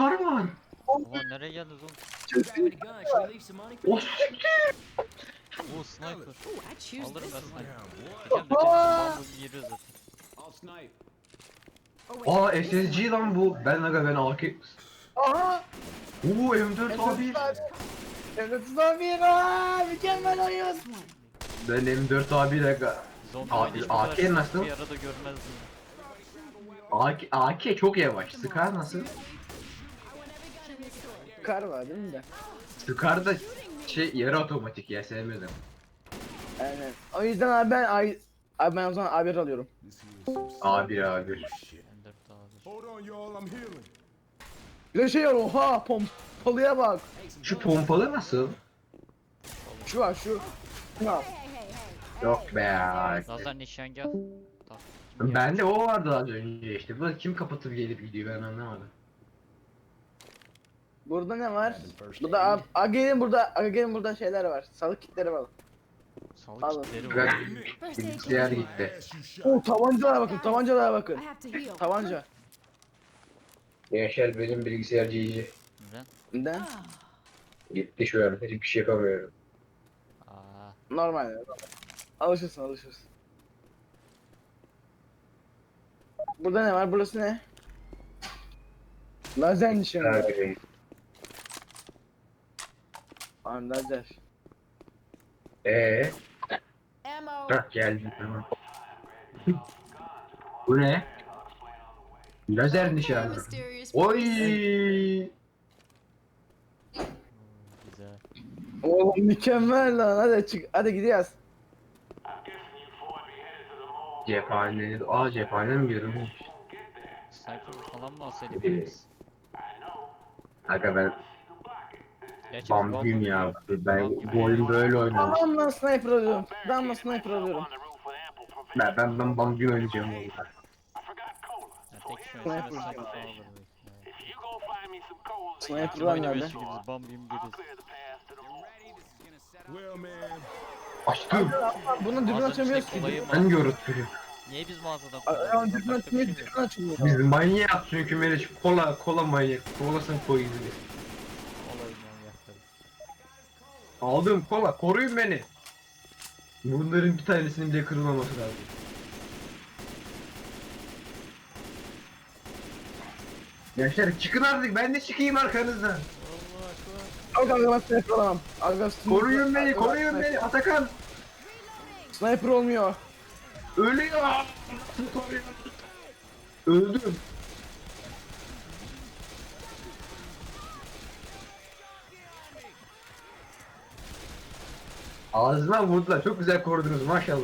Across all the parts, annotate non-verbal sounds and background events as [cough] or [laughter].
kar var. Ulan nereye geldiniz oğlum? Grab a gun. Should we leave some money for O siktir. Oo sniper. Alırım ben sniper. Zaten. Oh, Aa SSG lan bu. Ben aga ben AK. Aha! Oo M4 abi. Evet abi aa, mükemmel oyun. Ben M4 abi aga. Zombi Abi, AK nasıl? AK, AK çok yavaş. Scar nasıl? Kar var değil mi de? Scar da şey yarı otomatik ya sevmedim. Aynen. O yüzden abi ben abi, abi ben o zaman A1 alıyorum. Abi abi. M4 abi. Hold on, y'all. I'm healing. Bir de şey var oha pompalıya bak. Şu pompalı nasıl? Şu var şu. Ya. Yok be. Lazer nişangah. Tak. Kim Bende o vardı az önce işte. Bu kim kapatıp gelip gidiyor ben anlamadım. Burada ne var? Burada Age'nin burada Age'nin burada şeyler var. Sağlık kitleri var. Sağlık Alın. kitleri var. Aid bilgisayar gitti. Oo tabancalara bakın tabancalara bakın. Tabanca. Yaşar benim bilgisayar GG. Neden? Neden? Ah, Gitti şu an. Hiçbir şey yapamıyorum. Aa. Normal. normal. Alışırsın alışırsın. Burada ne var? Burası ne? Lazer nişanı. Abi. Aa lazer. Eee? ammo. Hah geldim tamam. [laughs] Bu ne? Lazer nişanı. Mysterious Oy! Güzel. Oğlum mükemmel lan. Hadi çık. Hadi gidiyoruz. Cephane. Aa cephane mi gidiyorum? Sniper falan mı alsaydık birimiz? Aga ben Gerçi bambuyum bomba- ya. Ben bu oyun böyle oynamış. Tamam lan sniper alıyorum. Tamam lan sniper alıyorum. Ben ben, ben bambuyu oynayacağım orada. Ya tek şu Sniper sniper falan alırım. Sniper Kim var oynamıyoruz nerede? biz set up. Well, man. Aşkım. Bunun dürbün Bazen açamıyoruz ki. Ben mı? görüntülü. Niye biz mağazadan kullanıyoruz? Dürbün Başka bir şey açmıyor, mi? dürbün açılmıyor. Biz manyak çünkü Meriç kola kola manyak. Kolasını koyun Aldım kola koruyun beni. Bunların bir tanesinin bile kırılmaması lazım. Gençler çıkın artık ben de çıkayım arkanızdan. Kanka ben sniper alamam. Aga sniper- Koruyun beni koruyun beni Atakan. Sniper olmuyor. Ölüyor. Öldüm. Ağzıma vurdular. Çok güzel korudunuz maşallah.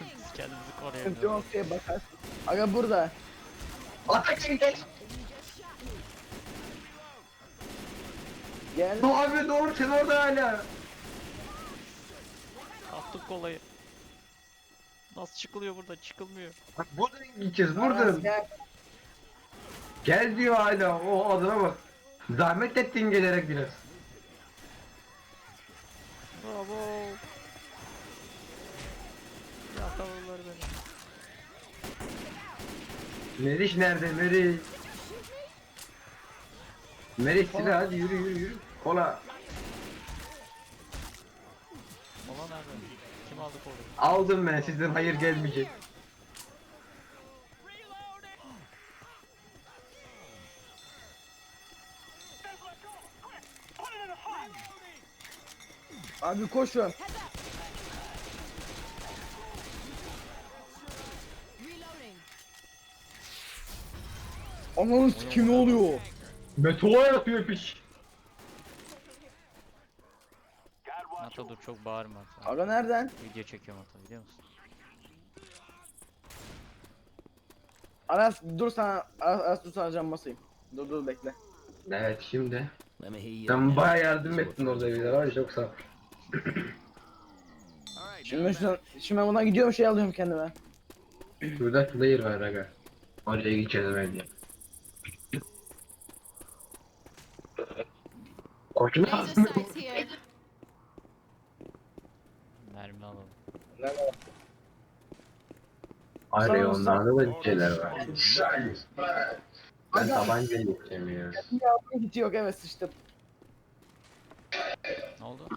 Biz kendimizi koruyamıyoruz. yok şey bakar. Aga burada. Atakan geç. Gel. Abi doğru sen orada hala. Attık kolayı. Nasıl çıkılıyor burada? Çıkılmıyor. Bak buradan gideceğiz buradan. Gel. Gel diyor hala. O adama bak. Zahmet ettin gelerek biraz. Bravo. Yakaladılar beni. Meriç nerede Meriç? Meriç silah hadi yürü yürü yürü. Kola. Mola nerede? Kim aldı kolayı? Aldım ben sizden hayır gelmeyecek. Abi koşun. Ananı sikim ne oluyor? Metola yapıyor piç. Ata dur çok bağırma Ata. Aga nereden? Video çekiyorum Ata biliyor musun? Aras dur sana Aras, Aras dur sana cam basayım. Dur dur bekle. Evet şimdi. Sen baya yardım ettin orada bize var ya çok sağ ol. Şimdi ben şuradan, şimdi ben buradan gidiyorum şey alıyorum kendime. Şurada player var aga. Oraya gideceğiz bence. Ağzını. sights here. Mermi alalım. Ayrıca onlarda da şeyler var. Ben tabanca yiyeceğim ya. Yok evet sıçtım. Ne oldu?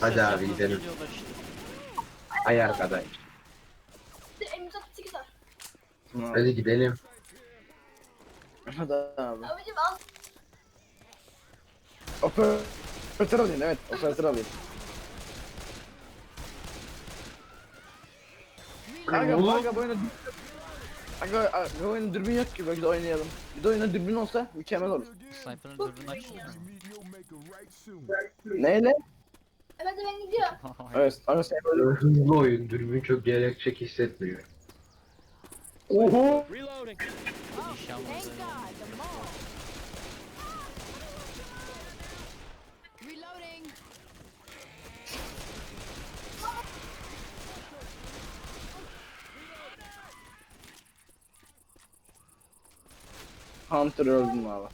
Hadi abi, gidelim. Ay arkadaş. M168 var. Hadi gidelim. Hadi abi. Abicim al. Operatör alayım evet operatör alayım. Oğlum. aga bu oyunda Aga, aga oyunda dürbün yok ki belki de oynayalım. Bir de oyunda dürbün olsa mükemmel olur. Sniper'ın dürbünü açılıyor mu? Neyle? Evet ben gidiyorum. [laughs] Evet sen böyle. Hızlı oyun. Dürbün çok gerekçek hissetmiyor. Oho. Reloading. Nişan Thank vurdu. God, the mall. Reloading. Hunter öldüm abi.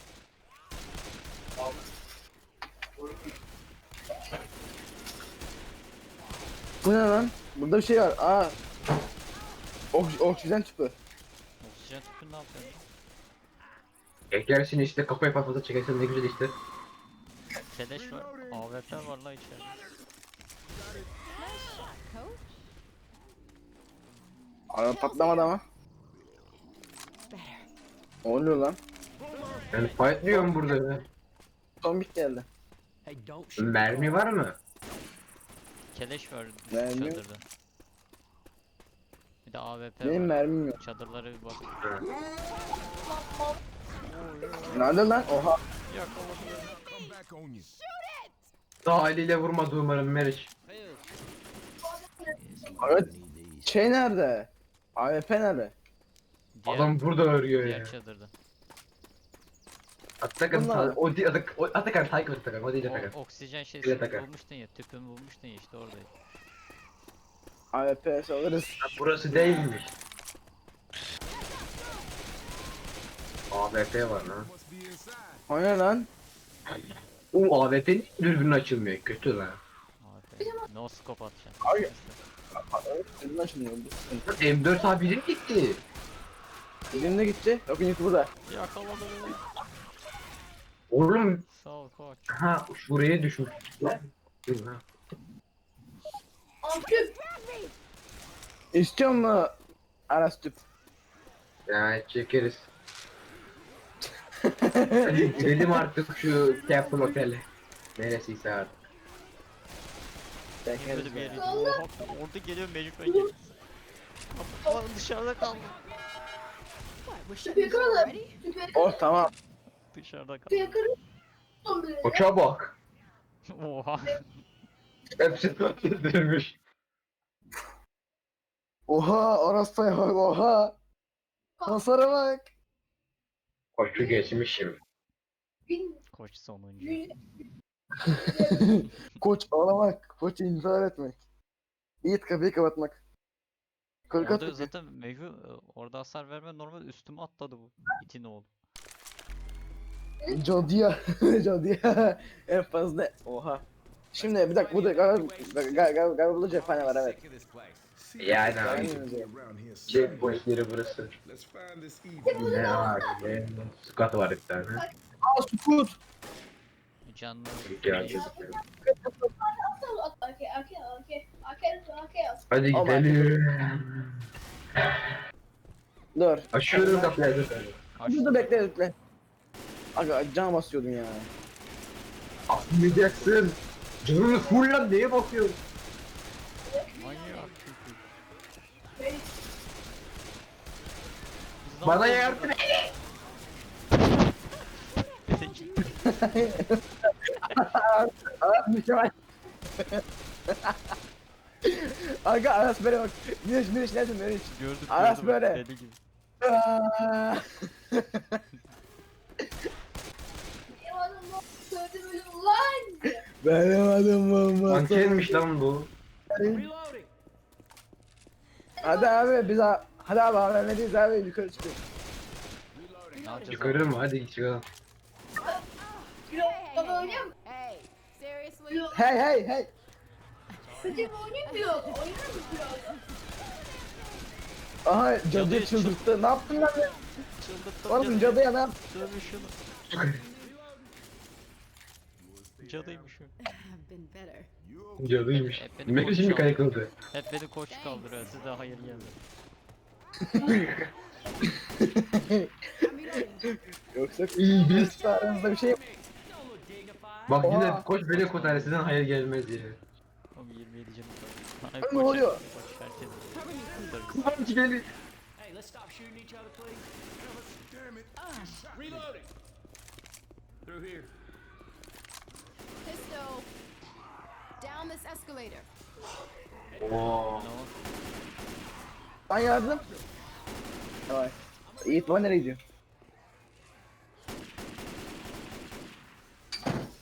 Bu ne lan? Burada bir şey var. Aa. Ok oksijen tüpü. Oksijen tüpü ne yapıyor? Eklersin işte kafaya patlatıp çekersin ne güzel işte. Keleş var. AWP var la içeride. Araba patlamadı ama. Better. Ne oluyor lan? Yani fight diyorum burada ya. Tombik geldi. Hey, don't shoot. Mermi var mı? Keleş var Mermi? çadırda. Bir de AWP Benim var. mermim yok. Çadırlara bir bak. Nerede lan? Oha. Daha eliyle vurmadı umarım Meriç. Evet. Şey nerede? AWP nerede? Diğer, Adam burada arıyor ya. diğer çadırda. Atakan Bunlar- o değil Atak o Atakan et Atakan o değil Atakan. O, oksijen Bir şeysi de takar. bulmuştun ya, tüpümü bulmuştun ya işte oradaydı. AWP alırız. Ha, Burası değilmiş. AWP var lan. O ne lan? O AWP'nin dürbünü açılmıyor kötü lan. AWP. No scope atacaksın. Ay. Açılmıyor. bu sıkıntı. M4 abinin gitti. Bizim de gitti. Yok yine burada. Yakaladı beni. Oğlum Sağ ol koç. ha şuraya düşmüş. Dur lan. Amküm. İstiyor mu? Aras tüp. Ya çekeriz. Hadi [laughs] gidelim artık şu Captain Otel'e. Neresiyse artık. Niye böyle bir yere Oha, Orada geliyor mecbur geleceğiz. Kapı dışarıda kaldı. What? We're Tüpü shutting this kıralım. already? Tüpü Oh tamam. Dışarıda kıralım. Koça bak. [laughs] Oha. Hepsi dönmüş. Oha Aras'taya bak oha. Hasara bak. Koçu geçmişim. Bin. Koç sonuncu. Bin. [laughs] Koç ağlamak. Koç intihar etmek. Yiğit kapıyı kapatmak. Korkat Orada zaten mecbur e, orada hasar verme normal üstüme atladı bu. İtin oğlu. Jodia. [laughs] Jodia. en fazla. Oha. Şimdi bir dakika burada galiba galiba galiba burada cephane var evet. Yani abi. Öyle. Checkpoint yeri burası. Ne var? Squat var bir tane. Aa sukut. Canlı. Geldi. Okey, okey, okey. Okey, okey. Hadi gidelim. Dur. Açıyorum kapıyı. Burada bekle bekle. Aga can basıyordum ya. Atmayacaksın. Canını full lan neye bakıyorsun? Manyak çünkü. Biz Bana yapıyoruz yardım burada? Aras mükemmel. Aga Aras böyle bak. Miriç Miriç neredesin Miriç? Gördüm Aras gördüm. böyle. Deli gibi. Aa! [laughs] Benim adım bu. Sözüm ölüm lan. Benim adım Muhammed. Mankenmiş lan bu. Hadi abi biz a- Hadi abi AVM'deyiz abi yukarı çıkıyor. Ne yapacağız? Yukarı mı? Hadi çıkalım. Baba oynuyor mu? Hey, seriously? Hey hey hey. Mu yok? Oynuyor mu kilo? Aha cadı Cadıyı çıldırttı. Ne yaptın lan? ya? Çıldırttım Oğlum cadıyı. cadı ya lan. Dövün şunu. [laughs] Cadıymış o. I've [laughs] been better. Cadıymış. Hep benim Mekri şimdi konuşalım. kayıkıldı. Hep beni koç kaldırıyor. Size hayır geldi. Reloading. [laughs] Yoksa İyi biz. biz aranızda bir şey Bak yine Oha. koç beni kurtarısından hayır gelmez diye. Oğlum 27 canım kaldı. Ay, Ne koç- oluyor? Koç herkes. Cover me, please. kurtarırız. Koç geliyor. Hey, let's stop shooting each other, please. Damn it. Reloading. Through here. Pistol. Down this escalator. Oo. Ben yardım. Tamam. Yiğit baba nereye gidiyor?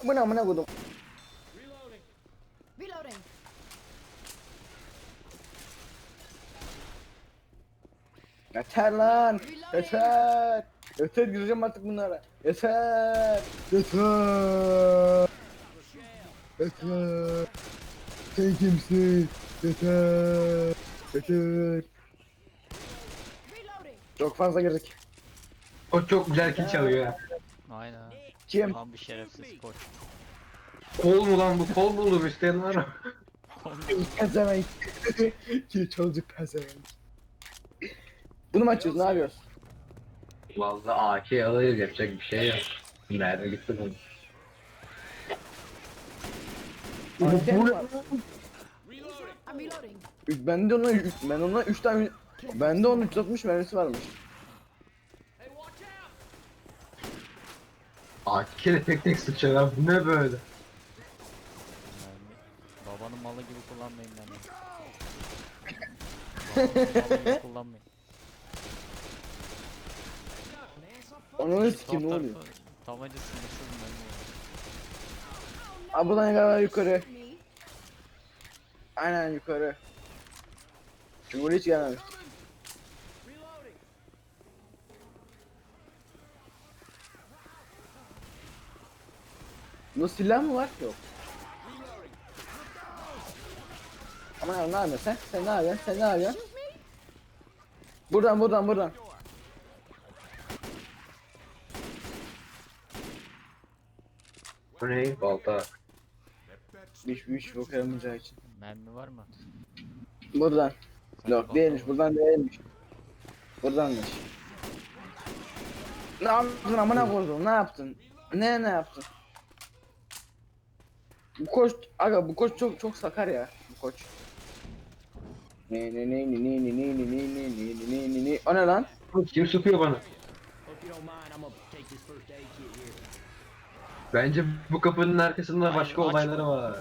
Bu ne amına kodum? Reloading. Yeter lan. Yeter. Yeter gireceğim artık bunlara. Yeter. Yeter. Yeter. Sen kimsin? Yeter. Yeter. Çok fazla girdik. Koç çok güzel kill çalıyor ya. Aynen. Kim? Tam bir şerefsiz koç. Kol mu lan bu? Kol buldum isteyen var mı? Pezevenk. [laughs] Ki çocuk pezevenk. Bunu mu açıyoruz? Ne yapıyoruz? Vallahi AK alırız yapacak bir şey yok. Nerede gitti bu? Item var. I'm reloading. Ben de ona ben ona 3 tane ben de onun 360 mermisi varmış. Aa iki kere tek tek sıçar abi bu ne böyle? Babanın malı gibi kullanmayın lan. Babanın malı gibi kullanmayın. Ananı sikim ne oluyor? Tabanca sınırsız Aa buradan galiba yukarı. Aynen yukarı. Cumhur hiç gelmemiş. Bu silah mı var? Yok. Aman ya ne yapıyorsun sen? Sen ne yapıyorsun? Sen ne yapıyorsun? Buradan buradan buradan. Bu ne? Balta. Hiç bir iş yok yaramayacağı için. Mermi var mı? Buradan. Sanki Yok değilmiş buradan değilmiş. Buradanmış. Ne yaptın amına koydum ne yaptın? Ne ne yaptın? Bu koç aga bu koç çok çok sakar ya bu koç. Ne ne ne ne ne ne ne ne ne ne ne ne ne ne o ne lan? Kim sıkıyor bana? Bence bu kapının arkasında başka olayları var.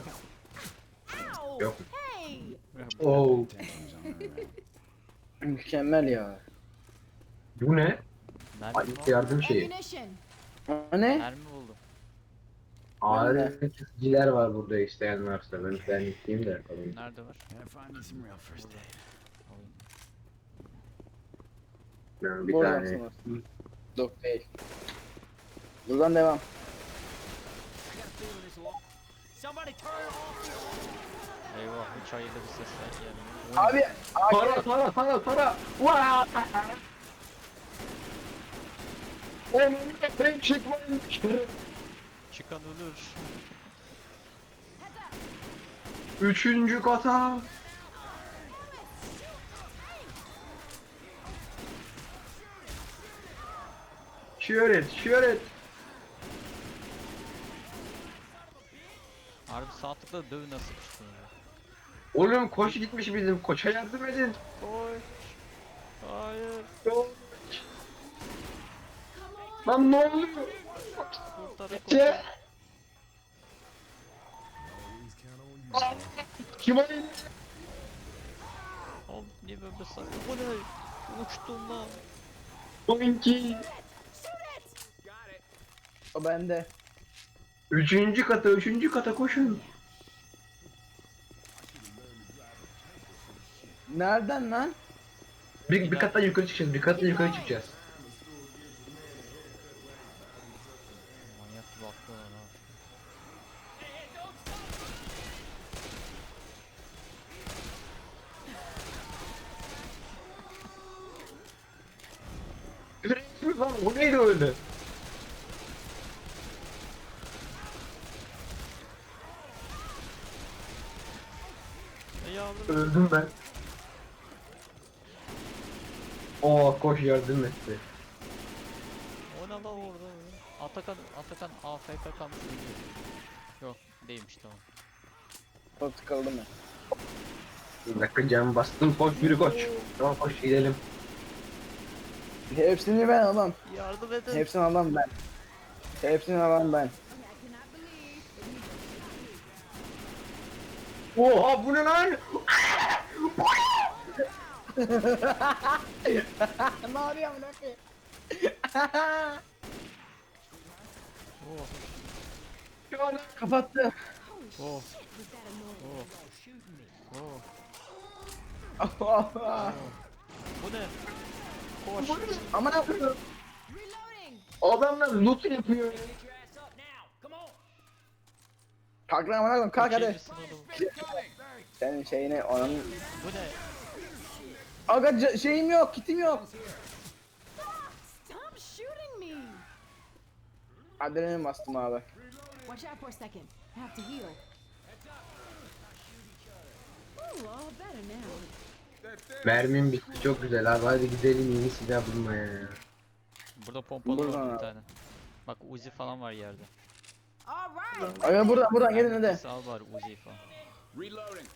Yok. Oo. [laughs] Mükemmel ya. Bu ne? Ay, yardım şeyi. Ammunition. O ne? Mermi buldum. Kesiciler var burada isteyen varsa. Ben ben gideyim de alayım. Nerede var? Ben bir Buradan tane. Yok değil. Buradan devam. Somebody turn off. Eyvah hiç hayırlı bir sesler gelmiyor. Abi Para para para para. Vaa! Onun ben çıkmayın. Çıkan ölür. Üçüncü kata. Şöhret, şöhret. Harbi sağ tıkla dövü nasıl sıkıştın ya. Oğlum koş gitmiş bizim koça yardım edin. Koş. Hayır. Koç. Lan ne oluyor? Koçu. Kim ayın? Oğlum niye böyle sakın? Bu ne? Uçtum lan. Onunki. o bende. Üçüncü kata, üçüncü kata koşun. Nereden lan? Bir, bir kattan yukarı çıkacağız, bir kattan yukarı çıkacağız. Manyak gibi atlıyorlar ha. Lan o neydi öyle? Öldüm ben. Oo koş yardım etti. O ne lan orada? Atakan, Atakan AFK kalmış. Yok değilmiş tamam. Çok tıkıldım ben. Bir dakika cam bastım koş yürü koş. Tamam koş gidelim. Hepsini ben alam. Yardım edin. Hepsini alam ben. Hepsini alam ben. Oha bu ne lan? [laughs] ne arıyor amına koyayım? Oh, [laughs] Şu an Kapattı. oh, oh, oh. [laughs] Bu ne? Koş. Amına koyayım. Reloading. adamlar loot yapıyor. Kalk lan amına kalk hadi. Kaçıncısın oğlum? Senin şeyini onun... Bu ne? Aga şeyim yok kitim yok. Stop shooting me. Adrenalin bastım abi. Watch out for a second. I have to heal. Ooh, all better now. Mermim bitti çok güzel abi hadi gidelim yeni silah bulmaya ya. Burada pompalı Buradan var bir tane. Bak Uzi falan var yerde. All right. Aga buradan buradan gelin hadi. Sal var Uzi falan. Reloading.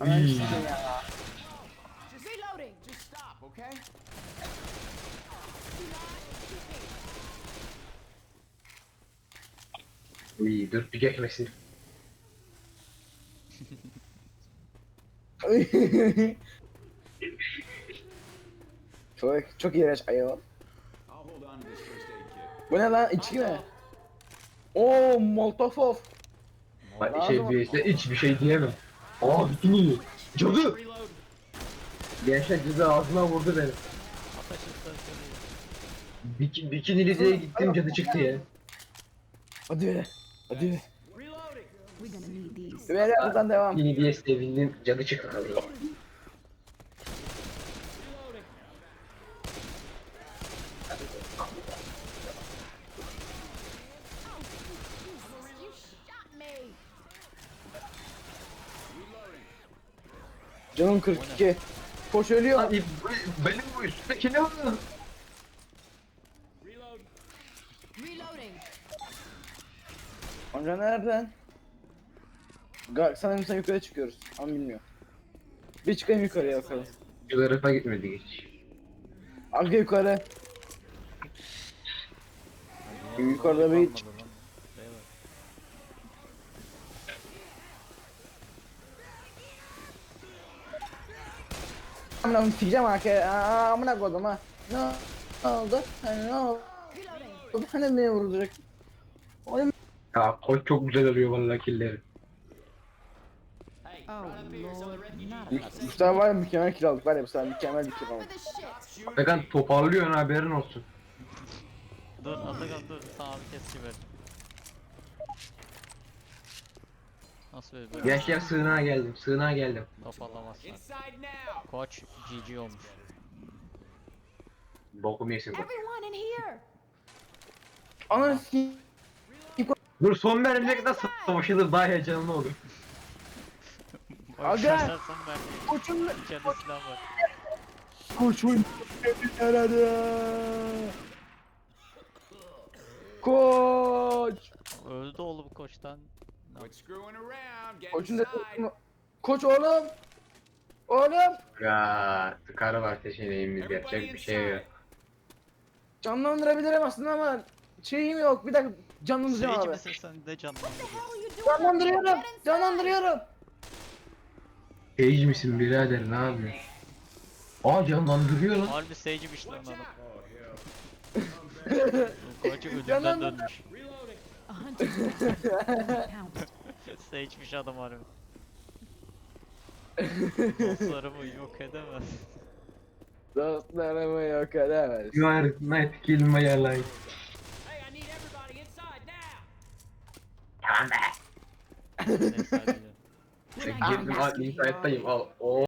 Aman İyi. sikeyim ya. Reloading. Just stop, okay? İyi dur bir geçmesin. [laughs] çok çok iğrenç ayol. Bu ne lan içki mi? Oo Molotov. Bak şey bir hiçbir şey diyemem. Aa bikini. Cadı. Gençler cadı ağzına vurdu beni. Ateş istasyonu. Bik bikinili diye gittim cadı çıktı ya. Hadi. Hadi. Gonna need these. Böyle buradan devam. Bikini diye sevindim cadı çıktı. You shot me. Canım 42. Koş ölüyor. Abi bu- benim bu üstteki ne var? Reloading. Amca nereden? Ga sanırım sen yukarı çıkıyoruz. Ama bilmiyorum. Bir çıkayım yukarıya bakalım. Şu tarafa gitmedi hiç. Arka yukarı. Yukarıda bir Olmadı iç- lan. Şuraya bak. Amına sikeceğim arkaya. Aa, Amına koydum ha. Ne oldu? Hani ne oldu? Hani beni vuracak. Oğlum Ya koç çok güzel alıyor vallahi killeri. Hey, Oh lord, red kid not can't a see bu sefer var ya mükemmel kill aldık var ya sefer mükemmel bir aldık. the shit. Bakın toparlıyorsun haberin olsun. Dur Atakan dur. Sana bir kesici ver. Nasıl böyle böyle Gençler sığınağa geldim sığınağa geldim. toparlamazsan. Koç GG olmuş. Bokumu yesin koç. Everyone in here. Ananı sikeyim. Dur son mermiye kadar savaşılır daha heyecanlı olur. Aga! Şaşarsan ben Koçum içeride silah var. Koçum yaradı. Koç. Öldü oğlum koçtan. Quit screwing around. Get Koçun da inside. Koç oğlum. Oğlum. Ya karı var seçeneğimiz yapacak Everybody bir şey yok. Canlandırabilirim aslında ama şeyim yok. Bir dakika canlandıracağım Seyirci abi. misin sen de canlandır. What are you doing? Canlandırıyorum. Get inside. Canlandırıyorum. Sage misin birader ne yapıyorsun? Aa canlandırıyor lan. Harbi seyirciymiş lan adam. Koçu ölümden Canlandır. dönmüş. Seyirciymiş adam harbi. [laughs] Dostlarımı yok edemez. Dostlarımı yok edemez. You are not kill my ally. Hey, I need everybody inside now. Tamam be. Neyse hadi Girdim al inside'dayım al. Oo.